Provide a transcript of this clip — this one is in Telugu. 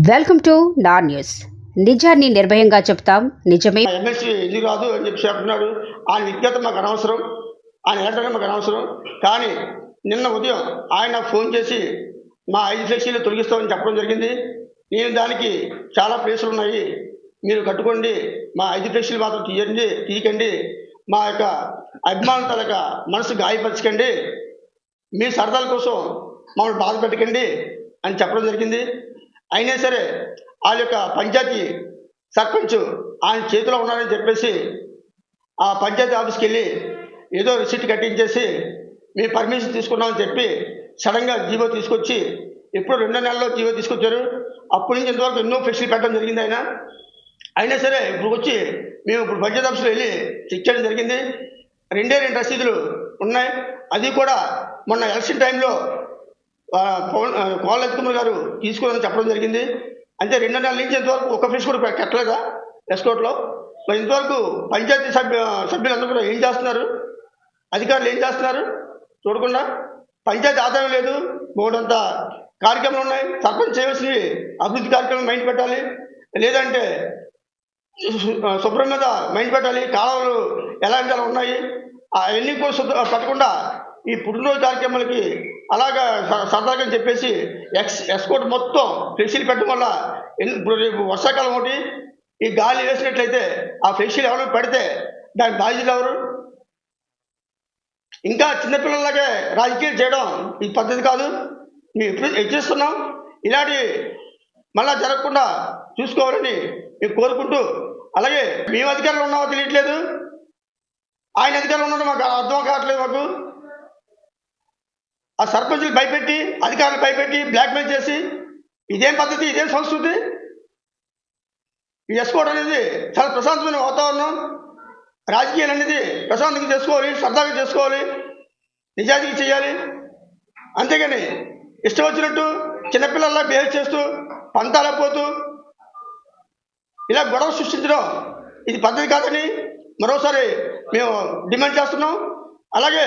వెల్కమ్ టు నా న్యూస్. నిజాన్ని నిర్భయంగా చెప్తాం. నిజమే. ఎమ్మెల్సీ ఇది రాదు అని చెప్పి చెప్తున్నాడు. ఆయన నిత్యత మాకు అనవసరం. ఆయన వెళ్ళడం మాకు అనవసరం. కానీ నిన్న ఉదయం ఆయన ఫోన్ చేసి మా ఐదు ఫ్లెక్సీలు తొలగిస్తామని చెప్పడం జరిగింది. నేను దానికి చాలా ప్లేసులు ఉన్నాయి. మీరు కట్టుకోండి. మా ఐదు ఫ్లెక్సీలు మాత్రం తీయండి తీయకండి. మా యొక్క అభిమానుల తలక మనసు గాయపరచకండి. మీ సరదాల కోసం మమ్మల్ని బాధ పెట్టకండి అని చెప్పడం జరిగింది. అయినా సరే వాళ్ళ యొక్క పంచాయతీ సర్పంచ్ ఆయన చేతిలో ఉన్నారని చెప్పేసి ఆ పంచాయతీ ఆఫీస్కి వెళ్ళి ఏదో రిసిప్ట్ కట్టించేసి మేము పర్మిషన్ తీసుకున్నామని చెప్పి సడన్గా జీవో తీసుకొచ్చి ఎప్పుడు రెండో నెలల్లో జీవో తీసుకొచ్చారు. అప్పటి నుంచి ఇంతవరకు ఎన్నో ఫెసిలిటీ పెట్టడం జరిగింది ఆయన. అయినా సరే ఇప్పుడు వచ్చి మేము ఇప్పుడు పంచాయతీ ఆఫీస్లో వెళ్ళి చెక్ చేయడం జరిగింది. రెండే రెండు రసీదులు ఉన్నాయి. అది కూడా మొన్న ఎలక్షన్ టైంలో పవన్ ఆ, కోళ్ళ కుమార్ గారు తీసుకోవాలని చెప్పడం జరిగింది. అంటే రెండు నెలల నుంచి ఇంతవరకు ఒక ఫీజు కూడా కట్టలేదా? ఎస్కోట్లో. మరి ఇంతవరకు పంచాయతీ సభ్య సభ్యులందరూ కూడా ఏం చేస్తున్నారు? అధికారులు ఏం చేస్తున్నారు? చూడకుండా. పంచాయతీ ఆదాయం లేదు. మూడంత కార్యక్రమాలు ఉన్నాయి. సర్పంచ్ చేయవలసినవి అభివృద్ధి కార్యక్రమం మైండ్ పెట్టాలి. లేదంటే శుభ్రం మీద మైండ్ పెట్టాలి. కాలువలు ఎలాంటి అలా ఉన్నాయి. అవన్నీ కూడా పట్టకుండా పెట్టకుండా ఈ పుట్టినరోజు కార్యక్రమాలకి అలాగా స- సరదాగా అని చెప్పేసి ఎక్స్ ఎస్కోట్ మొత్తం ఫ్లెక్సీలు పెట్టడం వల్ల ఇప్పుడు రేపు వర్షాకాలం ఒకటి ఈ గాలి వేసినట్లయితే ఆ ఫ్లెక్సీలు ఎవరు పెడితే దాని బాధ్యతలు ఎవరు? ఇంకా చిన్నపిల్లలాగే రాజకీయాలు చేయడం ఈ పద్ధతి కాదు. మేము ఎప్పుడు హెచ్చరిస్తున్నాం ఇలాంటి మళ్ళా జరగకుండా చూసుకోవాలని మేము కోరుకుంటూ అలాగే మేము అధికారులు ఉన్నామో తెలియట్లేదు. ఆయన అధికారంలో ఉన్నారో మాకు అర్థం ఆ సర్పంచులు భయపెట్టి అధికారులు భయపెట్టి బ్లాక్మెయిల్ చేసి ఇదేం పద్ధతి ఇదేం సంస్కృతి? ఈ ఎస్కోట్ అనేది చాలా ప్రశాంతమైన వాతావరణం. రాజకీయాలు అనేది ప్రశాంతంగా చేసుకోవాలి సరదాగా చేసుకోవాలి నిజాయితీగా చేయాలి. అంతేగాని ఇష్టం వచ్చినట్టు చిన్నపిల్లల్లా బిహేవ్ చేస్తూ పంతాల పోతూ ఇలా గొడవ సృష్టించడం ఇది పద్ధతి కాదని మరోసారి మేము డిమాండ్ చేస్తున్నాం. అలాగే